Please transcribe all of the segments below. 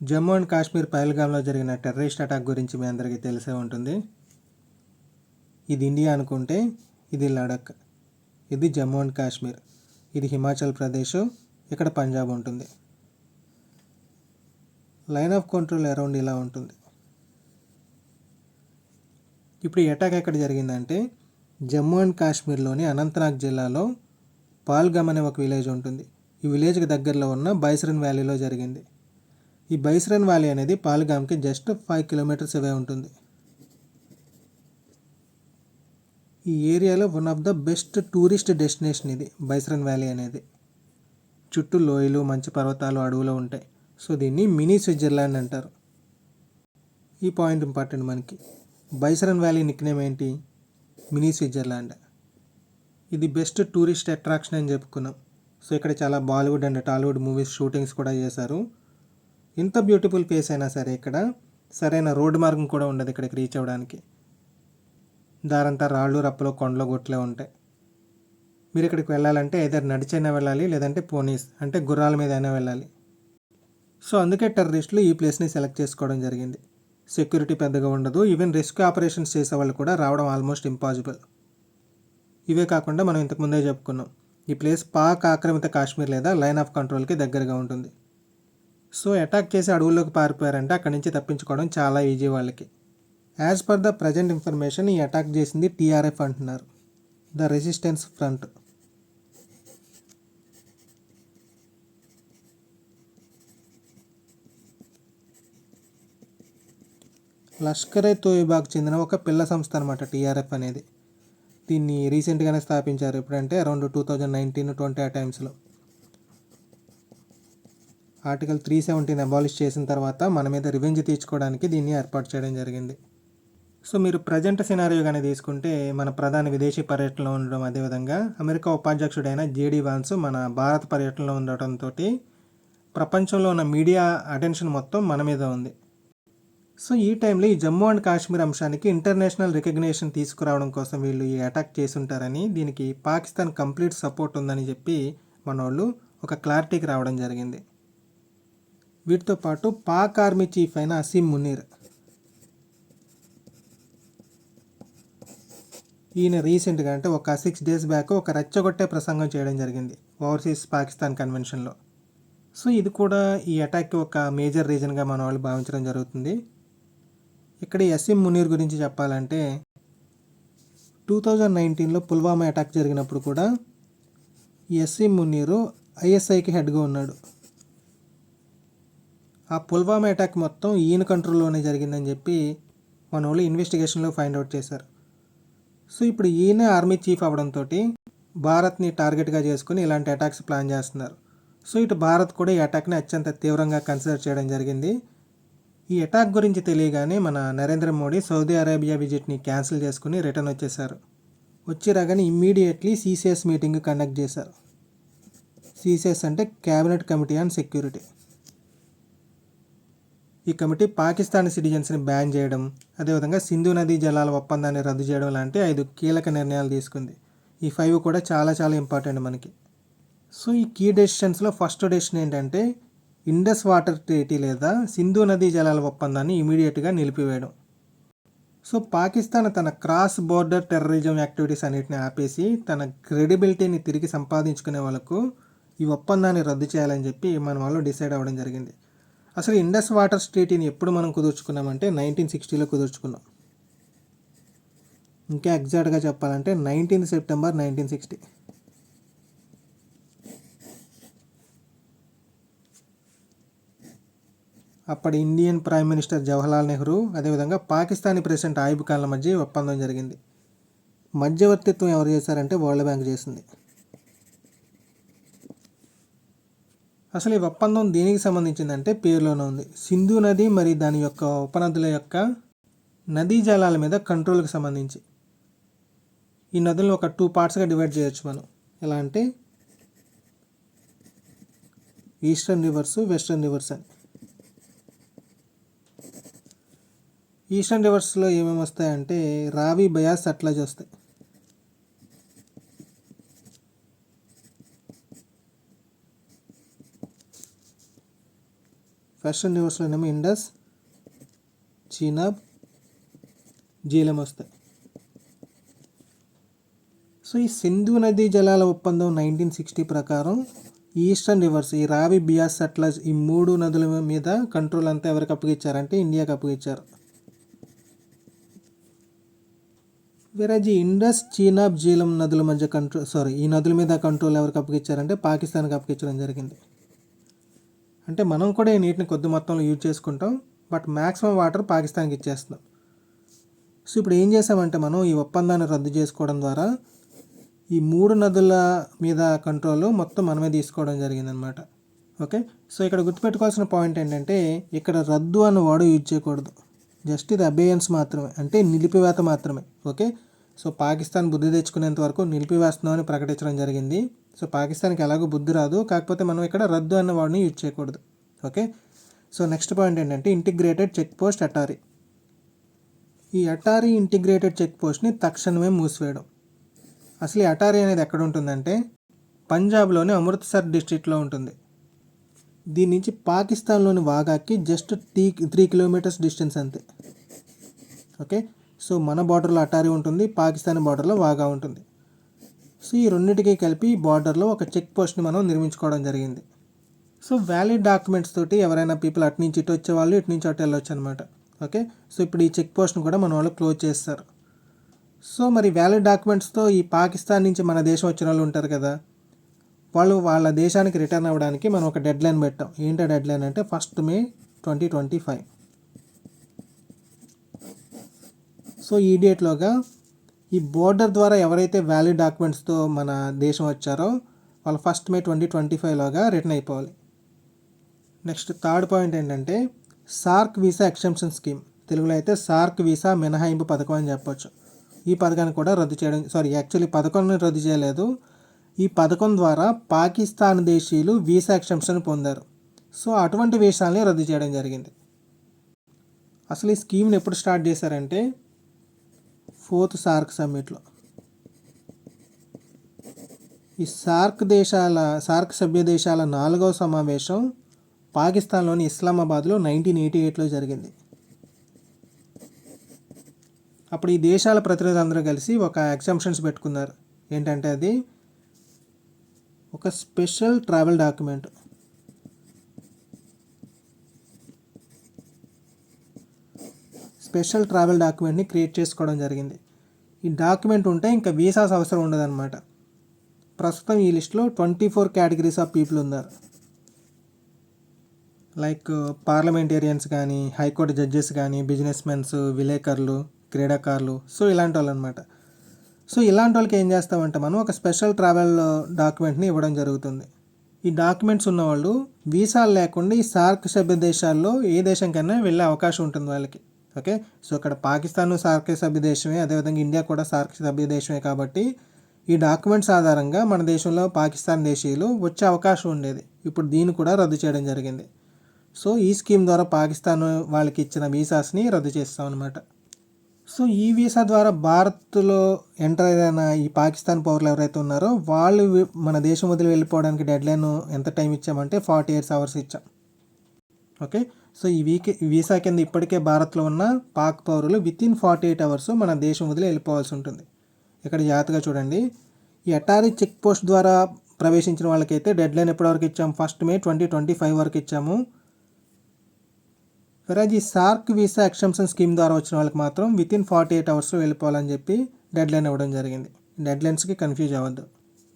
Jammu and Kashmir పహల్గామ్లో జరిగిన terrorist attack గురించి మీ అందరికీ తెలిసే ఉంటుంది. ఇది ఇండియా అనుకుంటే ఇది లడక్ ఇది జమ్మూ అండ్ కాశ్మీర్ ఇది హిమాచల్ ప్రదేశ్ ఇక్కడ పంజాబ్ ఉంటుంది. లైన్ ఆఫ్ కంట్రోల్ అరౌండ్ ఇలా ఉంటుంది. ఇప్పుడు ఈ అటాక్ ఎక్కడ జరిగిందంటే జమ్మూ అండ్ కాశ్మీర్లోని అనంతనాగ్ జిల్లాలో పాల్గమ్ అనే ఒక విలేజ్ ఉంటుంది. ఈ విలేజ్కి దగ్గరలో ఉన్న బైసరన్ వ్యాలీలో జరిగింది. ఈ బైస్రన్ వ్యాలీ అనేది పాల్గామ్కి జస్ట్ ఫైవ్ కిలోమీటర్స్ అవే ఉంటుంది. ఈ ఏరియాలో one of the best tourist destination ఇది బైస్రన్ వ్యాలీ అనేది. చుట్టూ లోయలు మంచి పర్వతాలు అడవులు ఉంటాయి. సో దీన్ని మినీ స్విట్జర్లాండ్ అంటారు. ఈ పాయింట్ ఇంపార్టెంట్ మనకి. బైసరన్ వ్యాలీ నిక్నేమ్ ఏంటి? Mini Switzerland. ఇది బెస్ట్ టూరిస్ట్ అట్రాక్షన్ అని చెప్పుకున్నాం. సో ఇక్కడ చాలా Bollywood and Tollywood movies shootings కూడా చేశారు. ఇంత బ్యూటిఫుల్ ప్లేస్ అయినా సరే ఇక్కడ సరైన రోడ్డు మార్గం కూడా ఉండదు ఇక్కడికి రీచ్ అవ్వడానికి. దారంతా రాళ్ళు రప్పలు కొండలు గుట్లే ఉంటాయి. మీరు ఇక్కడికి వెళ్ళాలంటే ఏదైనా నడిచైనా వెళ్ళాలి లేదంటే పోనీస్ అంటే గుర్రాల మీద అయినా వెళ్ళాలి. సో అందుకే టెర్రరిస్టులు ఈ ప్లేస్ని సెలెక్ట్ చేసుకోవడం జరిగింది. సెక్యూరిటీ పెద్దగా ఉండదు ఈవెన్ రెస్క్యూ ఆపరేషన్స్ చేసే వాళ్ళు కూడా రావడం ఆల్మోస్ట్ ఇంపాసిబుల్. ఇవే కాకుండా మనం ఇంతకుముందే చెప్పుకున్నాం ఈ ప్లేస్ పాక్ ఆక్రమిత కాశ్మీర్ లేదా లైన్ ఆఫ్ కంట్రోల్కి దగ్గరగా ఉంటుంది. సో అటాక్ చేసి అడవుల్లోకి పారిపోయారంటే అక్కడి నుంచి తప్పించుకోవడం చాలా ఈజీ వాళ్ళకి. As per the present information ఈ అటాక్ చేసింది టీఆర్ఎఫ్ అంటున్నారు. The resistance front. Lashkar e తోయిబాకు చెందిన ఒక పిల్ల సంస్థ అనమాట టీఆర్ఎఫ్ అనేది. దీన్ని రీసెంట్గానే స్థాపించారు. ఎప్పుడంటే around two thousand nineteen twenty ఆ టైమ్స్లో. ఆర్టికల్ త్రీ సెవెంటీన్ అబాలిష్ చేసిన తర్వాత మన మీద రివెంజ్ తీర్చుకోవడానికి దీన్ని ఏర్పాటు చేయడం జరిగింది. సో మీరు ప్రజెంట్ సినారియో కానీ తీసుకుంటే మన ప్రధాని విదేశీ పర్యటనలో ఉండడం అదేవిధంగా అమెరికా ఉపాధ్యక్షుడైన జేడీ వాన్స్ మన భారత పర్యటనలో ఉండటంతో ప్రపంచంలో ఉన్న మీడియా అటెన్షన్ మొత్తం మన మీద ఉంది. సో ఈ టైంలో ఈ జమ్మూ అండ్ కాశ్మీర్ అంశానికి ఇంటర్నేషనల్ రికగ్నేషన్ తీసుకురావడం కోసం వీళ్ళు ఈ అటాక్ చేసుంటారని దీనికి పాకిస్తాన్ కంప్లీట్ సపోర్ట్ ఉందని చెప్పి మన వాళ్ళు ఒక క్లారిటీకి రావడం జరిగింది. వీటితో పాటు పాక్ ఆర్మీ చీఫ్ అయిన అసీం మునీర్. ఈయన రీసెంట్గా అంటే ఒక సిక్స్ డేస్ బ్యాక్ ఒక రెచ్చగొట్టే ప్రసంగం చేయడం జరిగింది ఓవర్సీస్ పాకిస్తాన్ కన్వెన్షన్లో. సో ఇది కూడా ఈ అటాక్కి ఒక మేజర్ రీజన్గా మన వాళ్ళు భావించడం జరుగుతుంది. ఇక్కడ ఎస్ఎం మునీర్ గురించి చెప్పాలంటే టూ థౌజండ్ నైన్టీన్లో పుల్వామా అటాక్ జరిగినప్పుడు కూడా ఎస్ఎం మునీరు ఐఎస్ఐకి హెడ్గా ఉన్నాడు. ఆ పుల్వామా అటాక్ మొత్తం ఈయన కంట్రోల్లోనే జరిగిందని చెప్పి మన వాళ్ళు ఇన్వెస్టిగేషన్లో ఫైండ్ అవుట్ చేశారు. సో ఇప్పుడు ఈయన ఆర్మీ చీఫ్ అవడంతో భారత్ని టార్గెట్గా చేసుకుని ఇలాంటి అటాక్స్ ప్లాన్ చేస్తున్నారు. సో ఇటు భారత్ కూడా ఈ అటాక్ని అత్యంత తీవ్రంగా కన్సిడర్ చేయడం జరిగింది. ఈ అటాక్ గురించి తెలియగానే మన నరేంద్ర మోడీ సౌదీ అరేబియా విజిట్ని క్యాన్సిల్ చేసుకుని రిటర్న్ వచ్చేసారు వచ్చి రాగానే ఇమ్మీడియట్లీ సీసీఎస్ మీటింగ్ కండక్ట్ చేశారు. సీసీఎస్ అంటే క్యాబినెట్ కమిటీ ఆన్ సెక్యూరిటీ. ఈ కమిటీ పాకిస్తాన్ సిటిజన్స్ని బ్యాన్ చేయడం అదేవిధంగా సింధు నదీ జలాల ఒప్పందాన్ని రద్దు చేయడం లాంటి ఐదు కీలక నిర్ణయాలు తీసుకుంది. ఈ ఫైవ్ కూడా చాలా చాలా ఇంపార్టెంట్ మనకి. సో ఈ కీ డెసిషన్స్లో ఫస్ట్ డెసిషన్ ఏంటంటే ఇండస్ వాటర్ ట్రీటీ లేదా సింధు నదీ జలాల ఒప్పందాన్ని ఇమీడియట్గా నిలిపివేయడం. సో పాకిస్తాన్ తన క్రాస్ బోర్డర్ టెర్రరిజం యాక్టివిటీస్ అన్నిటిని ఆపేసి తన క్రెడిబిలిటీని తిరిగి సంపాదించుకునే వాళ్ళకు ఈ ఒప్పందాన్ని రద్దు చేయాలని చెప్పి మన వాళ్ళు డిసైడ్ అవ్వడం జరిగింది. అసలు ఇండస్ వాటర్ స్ట్రీట్ని ఎప్పుడు మనం కుదుర్చుకున్నామంటే నైన్టీన్ సిక్స్టీలో కుదుర్చుకున్నాం. ఇంకా ఎగ్జాక్ట్గా చెప్పాలంటే నైన్టీన్ సెప్టెంబర్ నైన్టీన్ సిక్స్టీ. అప్పటి Indian prime minister Jawaharlal Nehru అదేవిధంగా పాకిస్తానీ ప్రెసిడెంట్ ఆయిబ్ ఖాన్ల మధ్య ఒప్పందం జరిగింది. మధ్యవర్తిత్వం ఎవరు చేశారంటే వరల్డ్ బ్యాంక్ చేసింది. అసలు ఈ ఒప్పందం దేనికి సంబంధించిందంటే పేరులోనే ఉంది. సింధు నది మరి దాని యొక్క ఉపనదుల యొక్క నదీ జలాల మీద కంట్రోల్కి సంబంధించి. ఈ నదులను ఒక టూ పార్ట్స్గా డివైడ్ చేయొచ్చు మనం. ఎలా అంటే ఈస్టర్న్ రివర్స్ వెస్టర్న్ రివర్స్ అని. ఈస్టర్న్ రివర్స్లో ఏమేమి వస్తాయంటే రావి బయాస్ సట్లజ్ వస్తాయి. వెస్ట్రన్ రివర్స్లోనేమో ఇండస్ చీనాబ్ జీలం వస్తాయి సో ఈ సింధు నదీ జలాల ఒప్పందం నైన్టీన్ సిక్స్టీ ప్రకారం ఈస్టర్న్ రివర్స్ ఈ రావి బియాస్ సట్లజ్ ఈ మూడు నదుల మీద కంట్రోల్ అంతా ఎవరికి అప్పగిచ్చారంటే ఇండియాకి అప్పగిచ్చారు. వేరేజ్ ఈ ఇండస్ చీనాబ్ జీలం నదుల మధ్య కంట్రోల్ సారీ ఈ నదుల మీద కంట్రోల్ ఎవరికి అప్పగిచ్చారంటే పాకిస్తాన్కి అప్పగించడం జరిగింది. అంటే మనం కూడా ఈ నీటిని కొద్ది మొత్తంలో యూజ్ చేసుకుంటాం బట్ మ్యాక్సిమం వాటర్ పాకిస్తాన్కి ఇచ్చేస్తున్నాం. సో ఇప్పుడు ఏం చేసామంటే మనం ఈ ఒప్పందాన్ని రద్దు చేసుకోవడం ద్వారా ఈ మూడు నదుల మీద కంట్రోల్ మొత్తం మనమే తీసుకోవడం జరిగిందనమాట ఓకే? సో ఇక్కడ గుర్తుపెట్టుకోవాల్సిన పాయింట్ ఏంటంటే ఇక్కడ రద్దు అన్న వర్డ్ యూజ్ చేయకూడదు. జస్ట్ ఇది అబేయన్స్ మాత్రమే అంటే నిలిపివేత మాత్రమే. ఓకే? సో పాకిస్తాన్ బుద్ధి తెచ్చుకునేంత వరకు నిలిపివేస్తున్నామని ప్రకటించడం జరిగింది. సో పాకిస్తాన్కి ఎలాగో బుద్ధి రాదు. కాకపోతే మనం ఇక్కడ రద్దు అన్న వాడిని యూజ్ చేయకూడదు. ఓకే? సో నెక్స్ట్ పాయింట్ ఏంటంటే ఇంటిగ్రేటెడ్ చెక్ పోస్ట్ అటారీ ఈ అటారీ ఇంటిగ్రేటెడ్ చెక్ పోస్ట్ని తక్షణమే మూసివేయడం. అసలు ఈ అటారీ అనేది ఎక్కడ ఉంటుందంటే పంజాబ్లోని అమృత్సర్ డిస్ట్రిక్ట్లో ఉంటుంది. దీని నుంచి పాకిస్తాన్లోని వాగాకి జస్ట్ టీ త్రీ కిలోమీటర్స్ డిస్టెన్స్ అంతే. ఓకే? సో మన బార్డర్లో అటారీ ఉంటుంది పాకిస్తాన్ బార్డర్లో వాగా ఉంటుంది. సో ఈ రెండింటికి కలిపి బార్డర్లో ఒక చెక్ పోస్ట్ని మనం నిర్మించుకోవడం జరిగింది. సో వ్యాలిడ్ డాక్యుమెంట్స్ తోటి ఎవరైనా పీపుల్ అటు నుంచి ఇటు వచ్చే వాళ్ళు ఇటు నుంచి అటు వెళ్ళొచ్చు అనమాట ఓకే సో ఇప్పుడు ఈ చెక్ పోస్ట్ని కూడా మన వాళ్ళు క్లోజ్ చేస్తారు. సో మరి వ్యాలిడ్ డాక్యుమెంట్స్తో ఈ పాకిస్తాన్ నుంచి మన దేశం వచ్చిన వాళ్ళు ఉంటారు కదా వాళ్ళు వాళ్ళ దేశానికి రిటర్న్ అవ్వడానికి మనం ఒక డెడ్ లైన్ పెట్టాం. ఏంటో డెడ్ లైన్ అంటే first May twenty twenty five so ఈ డేట్లోగా ఈ బోర్డర్ ద్వారా ఎవరైతే వ్యాలిడ్ డాక్యుమెంట్స్తో మన దేశం వచ్చారో వాళ్ళు ఫస్ట్ మే ట్వంటీ ట్వంటీ ఫైవ్లోగా రిటర్న్ అయిపోవాలి. నెక్స్ట్ థర్డ్ పాయింట్ ఏంటంటే సార్క్ వీసా ఎక్సెంప్షన్ స్కీమ్. తెలుగులో అయితే సార్క్ వీసా మినహాయింపు పథకం అని చెప్పొచ్చు. ఈ పథకాన్ని కూడా రద్దు చేయడం సారీ యాక్చువల్లీ పథకాన్ని రద్దు చేయలేదు. ఈ పథకం ద్వారా పాకిస్తాన్ దేశీయులు వీసా ఎక్సెంప్షన్ పొందారు. సో అటువంటి వీసాలని రద్దు చేయడం జరిగింది. అసలు ఈ స్కీమ్ని ఎప్పుడు స్టార్ట్ చేశారంటే ఫోర్త్ సార్క్ సమ్మిట్లో. ఈ సార్క్ దేశాల సార్క్ సభ్య దేశాల నాలుగవ సమావేశం పాకిస్తాన్లోని ఇస్లామాబాద్లో నైన్టీన్ ఎయిటీ ఎయిట్లో జరిగింది. అప్పుడు ఈ దేశాల ప్రతినిధులు అందరూ కలిసి ఒక ఎగ్జామ్షన్స్ పెట్టుకున్నారు. ఏంటంటే అది ఒక special travel document. Special travel డాక్యుమెంట్ని create చేసుకోవడం జరిగింది. ఈ డాక్యుమెంట్ ఉంటే ఇంకా వీసాస్ అవసరం ఉండదన్నమాట. ప్రస్తుతం ఈ లిస్ట్లో twenty four categories of people ఉన్నారు. లైక్ పార్లమెంటేరియన్స్ కానీ హైకోర్టు జడ్జెస్ కానీ బిజినెస్ మెన్స్ విలేకరులు క్రీడాకారులు సో ఇలాంటి వాళ్ళు అనమాట సో ఇలాంటి వాళ్ళకి ఏం చేస్తామంటే మనం ఒక స్పెషల్ ట్రావెల్ డాక్యుమెంట్ని ఇవ్వడం జరుగుతుంది. ఈ డాక్యుమెంట్స్ ఉన్నవాళ్ళు వీసాలు లేకుండా ఈ సార్క్ సభ్య దేశాల్లో ఏ దేశంకైనా వెళ్ళే అవకాశం ఉంటుంది వాళ్ళకి. ఓకే? సో ఇక్కడ పాకిస్తాన్ సార్క్ సభ్య దేశమే అదేవిధంగా ఇండియా కూడా సార్క్ సభ్య దేశమే కాబట్టి ఈ డాక్యుమెంట్స్ ఆధారంగా మన దేశంలో పాకిస్తాన్ దేశీయులు వచ్చే అవకాశం ఉండేది. ఇప్పుడు దీన్ని కూడా రద్దు చేయడం జరిగింది. సో ఈ స్కీమ్ ద్వారా పాకిస్తాన్ వాళ్ళకి ఇచ్చిన వీసాస్ని రద్దు చేస్తాం అనమాట సో ఈ వీసా ద్వారా భారత్లో ఎంటర్ అయిన ఈ పాకిస్తాన్ పౌరులు ఎవరైతే ఉన్నారో వాళ్ళు మన దేశం వదిలి వెళ్ళిపోవడానికి డెడ్ లైన్ ఎంత టైం ఇచ్చామంటే ఫార్టీ ఎయిట్స్ అవర్స్ ఇచ్చాం. ఓకే? సో ఈ వీక్ వీసా కింద ఇప్పటికే భారత్లో ఉన్న పాక్ పౌరులు within forty eight hours మన దేశం వదిలి వెళ్ళిపోవాల్సి ఉంటుంది. ఇక్కడ జాగ్రత్తగా చూడండి. ఈ అటారీ చెక్ పోస్ట్ ద్వారా ప్రవేశించిన వాళ్ళకైతే డెడ్ లైన్ ఎప్పటివరకు ఇచ్చాము first May twenty twenty five వరకు ఇచ్చాము. వెరాజ్ ఈ సార్క్ వీసా ఎక్స్టెన్షన్ స్కీమ్ ద్వారా వచ్చిన వాళ్ళకి మాత్రం విత్ ఇన్ ఫార్టీ ఎయిట్ అవర్స్లో వెళ్ళిపోవాలని చెప్పి డెడ్ లైన్ ఇవ్వడం జరిగింది. డెడ్ లైన్స్కి కన్ఫ్యూజ్ అవ్వద్దు.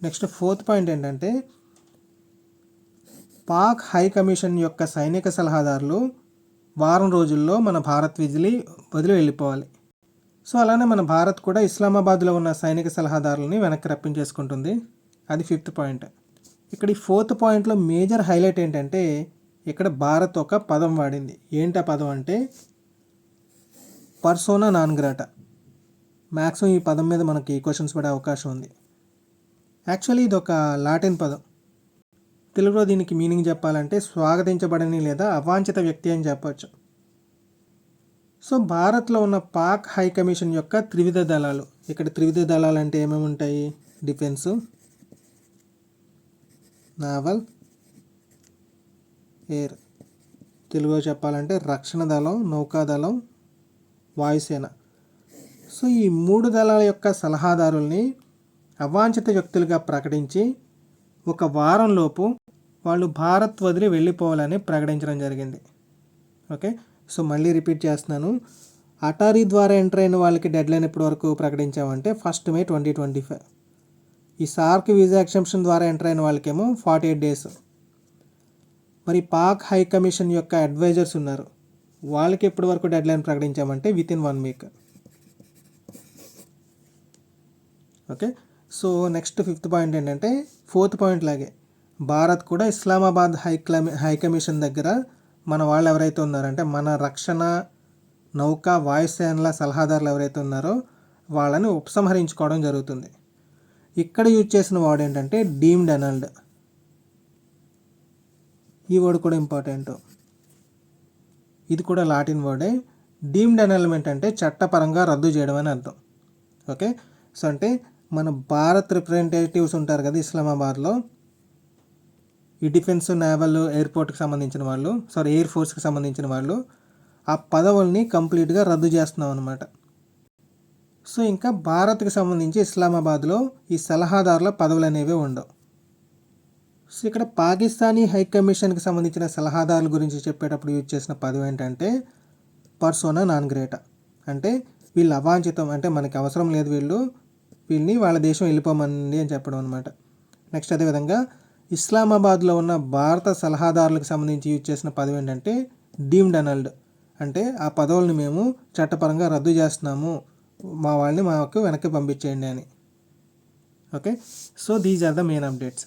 నెక్స్ట్ ఫోర్త్ పాయింట్ ఏంటంటే పాక్ హై కమిషన్ యొక్క సైనిక సలహాదారులు వారం రోజుల్లో మన భారత్ విజిలి వదిలి వెళ్ళిపోవాలి. సో అలానే మన భారత్ కూడా ఇస్లామాబాద్లో ఉన్న సైనిక సలహాదారులని వెనక్కి రప్పించేసుకుంటుంది. అది ఫిఫ్త్ పాయింట్. ఇక్కడ ఈ ఫోర్త్ పాయింట్లో మేజర్ హైలైట్ ఏంటంటే ఇక్కడ భారత్ ఒక పదం వాడింది. ఏంటి ఆ పదం అంటే పర్సోనా నాన్ గ్రాటా. మ్యాక్సిమం ఈ పదం మీద మనకి క్వశ్చన్స్ పడే అవకాశం ఉంది. యాక్చువల్లీ ఇది ఒక లాటిన్ పదం. తెలుగులో దీనికి మీనింగ్ చెప్పాలంటే స్వాగతించబడని లేదా అవాంఛిత వ్యక్తి అని చెప్పచ్చు. సో భారత్లో ఉన్న పాక్ హై కమిషన్ యొక్క త్రివిధ దళాలు. ఇక్కడ త్రివిధ దళాలు అంటే ఏమేమి ఉంటాయి? Defence naval air. తెలుగులో చెప్పాలంటే రక్షణ దళం నౌకాదళం వాయుసేన. సో ఈ మూడు దళాల యొక్క సలహాదారుల్ని అవాంఛిత వ్యక్తులుగా ప్రకటించి ఒక వారంలోపు వాళ్ళు భారత్ వదిలి వెళ్ళిపోవాలని ప్రకటించడం జరిగింది. ఓకే? సో మళ్ళీ రిపీట్ చేస్తున్నాను. అటారీ ద్వారా ఎంటర్ అయిన వాళ్ళకి డెడ్ లైన్ ఎప్పటి వరకు ప్రకటించామంటే first May twenty twenty five. ఈ సార్క్ వీసా ఎక్సెంప్షన్ ద్వారా ఎంటర్ అయిన వాళ్ళకేమో ఫార్టీ ఎయిట్ డేస్. మరి పాక్ హై కమిషన్ యొక్క అడ్వైజర్స్ ఉన్నారు. వాళ్ళకి ఎప్పటి వరకు deadline ప్రకటించామంటే within one week. Okay? So next fifth point ఏంటంటే ఫోర్త్ పాయింట్ లాగే భారత్ కూడా ఇస్లామాబాద్ హై క్లమి హై కమిషన్ దగ్గర మన వాళ్ళు ఎవరైతే ఉన్నారంటే మన రక్షణ నౌక వాయుసేనల సలహాదారులు ఎవరైతే ఉన్నారో వాళ్ళని ఉపసంహరించుకోవడం జరుగుతుంది. ఇక్కడ యూజ్ చేసిన వర్డ్ ఏంటంటే డీమ్డ్ అనల్డ్. ఈ వర్డ్ కూడా ఇంపార్టెంట్. ఇది కూడా లాటిన్ వర్డే. డీమ్డ్ అనల్మెంట్ అంటే చట్టపరంగా రద్దు చేయడం అని అర్థం. ఓకే? సో అంటే మన భారత్ రిప్రజెంటేటివ్స్ ఉంటారు కదా ఇస్లామాబాద్లో. ఈ డిఫెన్స్ నేవల్ ఎయిర్పోర్ట్కి సంబంధించిన వాళ్ళు సారీ ఎయిర్ ఫోర్స్కి సంబంధించిన వాళ్ళు ఆ పదవుల్ని కంప్లీట్గా రద్దు చేస్తున్నాం అనమాట సో ఇంకా భారత్కి సంబంధించి ఇస్లామాబాద్లో ఈ సలహాదారుల పదవులు అనేవి ఉండవు. సో ఇక్కడ పాకిస్తానీ హై కమిషన్కి సంబంధించిన సలహాదారుల గురించి చెప్పేటప్పుడు యూజ్ చేసిన పదవి ఏంటంటే పర్సోనా నాన్ గ్రేటా అంటే వీళ్ళు అవాంఛితం అంటే మనకి అవసరం లేదు వీళ్ళు. వీళ్ళని వాళ్ళ దేశం వెళ్ళిపోమండి అని చెప్పడం అనమాట నెక్స్ట్ అదేవిధంగా ఇస్లామాబాద్లో ఉన్న భారత సలహాదారులకు సంబంధించి యూజ్ చేసిన పదవి ఏంటంటే డీమ్డ్ అనల్డ్ అంటే ఆ పదవులను మేము చట్టపరంగా రద్దు చేస్తున్నాము. మా వాళ్ళని మాకు వెనక్కి పంపించేయండి అని. Okay so these are the main updates